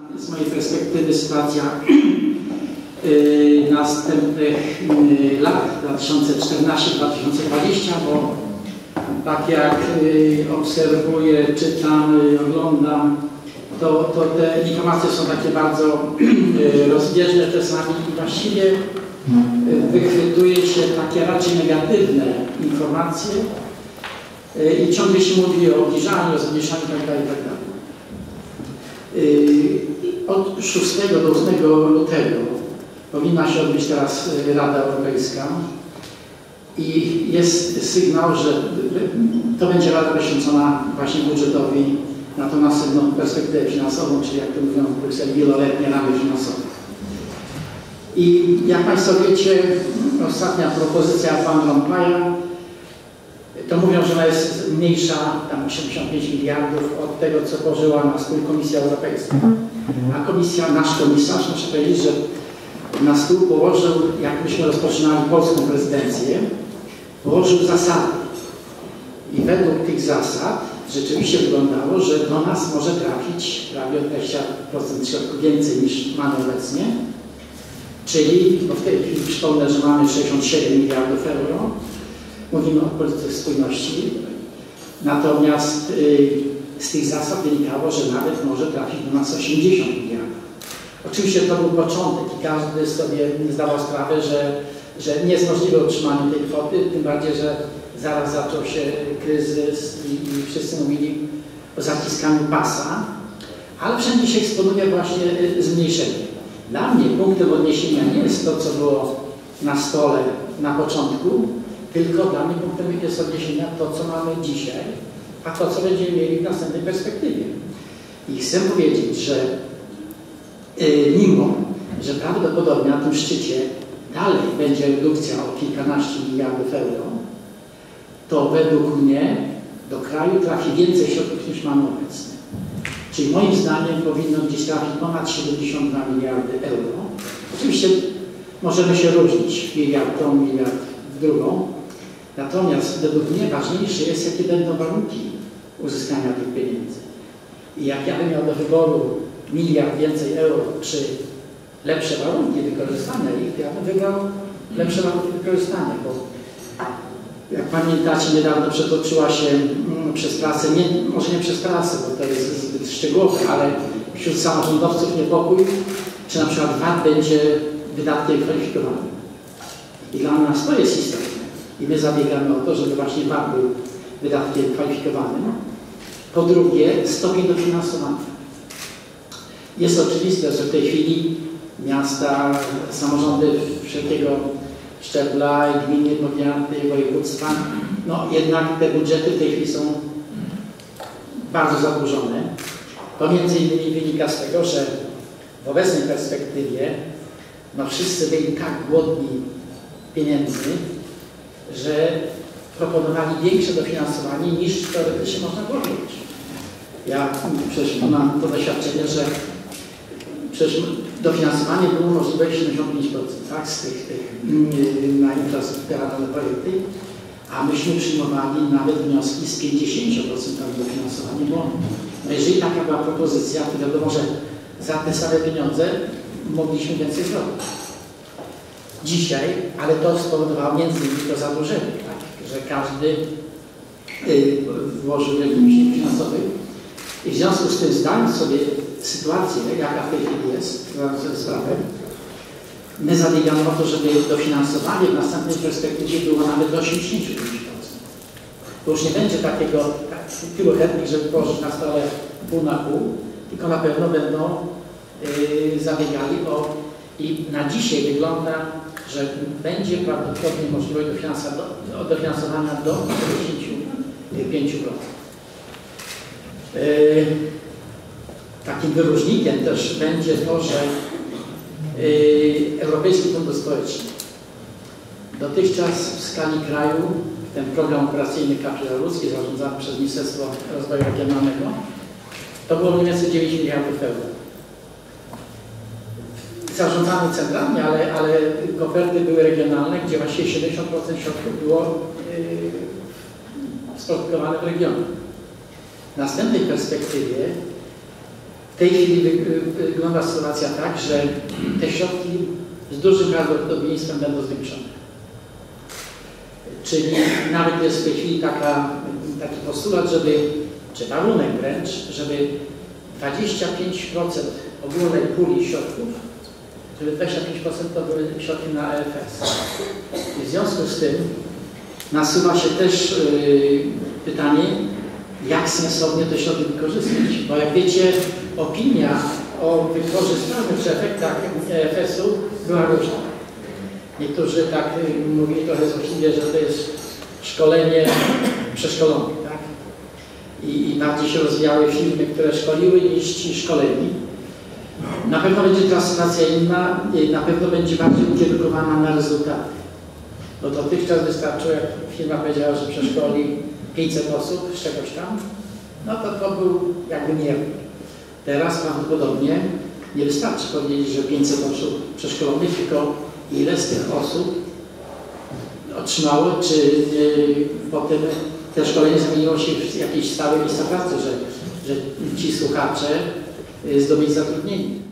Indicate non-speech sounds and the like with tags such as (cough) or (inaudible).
Z mojej perspektywy sytuacja (clears throat) y, następnych y, lat 2014-2020, bo tak jak y, obserwuję, czytam, oglądam, to, to te informacje są takie bardzo (clears throat) rozbieżne czasami i właściwie wychwytuje się takie raczej negatywne informacje i ciągle się mówi o obniżaniu, o zmniejszaniu itd. itd. Od 6 do 8 lutego powinna się odbyć teraz y, Rada Europejska i jest sygnał, że to będzie Rada poświęcona właśnie budżetowi na tą następną perspektywę finansową, czyli jak to mówią w Brukseli, wieloletnie ramy finansowe. I jak Państwo wiecie, ostatnia propozycja Pan Rompuya, to mówią, że ona jest mniejsza, tam 85 miliardów od tego, co położyła na stół Komisja Europejska. A komisja, nasz komisarz, muszę powiedzieć, że na stół położył, jak myśmy rozpoczynali polską prezydencję, położył zasady. I według tych zasad rzeczywiście wyglądało, że do nas może trafić prawie o 20% środków więcej niż mamy obecnie. Czyli, bo w tej chwili przypomnę, że mamy 67 miliardów euro, mówimy o polityce spójności, natomiast y, z tych zasad wynikało, że nawet może trafić do nas 80 miliardów. Oczywiście to był początek i każdy sobie zdawał sprawę, że, że nie jest możliwe utrzymanie tej kwoty, tym bardziej, że zaraz zaczął się kryzys i, i wszyscy mówili o zaciskaniu pasa, ale wszędzie się eksponuje właśnie y, zmniejszenie. Dla mnie punktem odniesienia nie jest to, co było na stole na początku, tylko dla mnie punktem jest odniesienia to, co mamy dzisiaj, a to, co będziemy mieli w następnej perspektywie. I chcę powiedzieć, że yy, mimo, że prawdopodobnie na tym szczycie dalej będzie redukcja o kilkanaście miliardów euro, to według mnie do kraju trafi więcej środków niż mamy obecnie. Czyli moim zdaniem powinno gdzieś trafić ponad 72 miliardy euro. Oczywiście możemy się różnić miliard tą, miliard drugą. Natomiast według mnie ważniejsze jest, jakie będą warunki uzyskania tych pieniędzy. I jak ja bym miał do wyboru miliard więcej euro, czy lepsze warunki wykorzystania ich, to ja bym wybrał lepsze warunki wykorzystania, bo jak pamiętacie, niedawno przetoczyła się mm, przez prasę, nie, może nie przez prasę, bo to jest zbyt szczegółowe, ale wśród samorządowców niepokój, czy na przykład VAT będzie wydatkiem kwalifikowanym. I dla nas to jest istotne. I my zabiegamy o to, żeby właśnie VAT był wydatkiem kwalifikowanym. Po drugie, stopień dofinansowania. Jest oczywiste, że w tej chwili miasta, samorządy wszelkiego szczebla, gminy, powiaty, województwa, no jednak te budżety w tej chwili są bardzo zadłużone. To między innymi wynika z tego, że w obecnej perspektywie no wszyscy byli tak głodni pieniędzy, że proponowali większe dofinansowanie niż teoretycznie można było mieć. Ja przecież mam to doświadczenie, że przecież dofinansowanie było możliwe 75% tak, z tych, tych mm, na infrastrukturę na projekty, a myśmy przyjmowali nawet wnioski z 50% dofinansowania, bo no jeżeli taka była propozycja, to wiadomo, że za te same pieniądze mogliśmy więcej zrobić. Dzisiaj, ale to spowodowało między innymi to zadłużenie, tak, że każdy y, włożył jakimś finansowy i w związku z tym zdając sobie sytuację, jaka w tej chwili jest, zdając sobie sprawę, my zabiegamy o to, żeby dofinansowanie w następnej perspektywie było nawet do 85%. To już nie będzie takiego tak, tylu chętnych, żeby położyć na stole pół na pół, tylko na pewno będą yy, zabiegali o i na dzisiaj wygląda, że będzie prawdopodobnie możliwość do, dofinansowania do 55%. Yy, takim wyróżnikiem też będzie to, że yy, Europejski Fundusz Społeczny dotychczas w skali kraju ten program operacyjny Kapitał Ludzki zarządzany przez Ministerstwo Rozwoju Regionalnego to było mniej więcej 9 miliardów euro. Zarządzany centralnie, ale, ale koperty były regionalne, gdzie właściwie 70% środków było yy, sprodukowane w regionie. W następnej perspektywie tej chwili wy- wygląda sytuacja tak, że te środki z dużym prawdopodobieństwem będą zwiększone. Czyli nawet jest w tej chwili taka, taki postulat, żeby, czy warunek wręcz, żeby 25% ogólnej puli środków, 25% to były środki na EFS. I w związku z tym nasuwa się też yy, pytanie, jak sensownie te środki wykorzystać. Bo jak wiecie, opinia o wykorzystaniu czy efektach EFS-u była różna. Niektórzy tak y, mówili trochę złośliwie, że to jest szkolenie przeszkolonych, tak? I, I bardziej się rozwijały firmy, które szkoliły niż ci szkoleni. Na pewno będzie teraz sytuacja inna, na pewno będzie bardziej ukierunkowana na rezultaty. Bo dotychczas wystarczyło, jak firma powiedziała, że przeszkoli 500 osób z czegoś tam, no to to był jakby miernik. Teraz prawdopodobnie nie wystarczy powiedzieć, że 500 osób przeszkolonych, tylko ile z tych osób otrzymało, czy yy, potem te szkolenie zamieniło się w jakieś stałe miejsca pracy, że, że ci słuchacze yy, zdobyli zatrudnienie.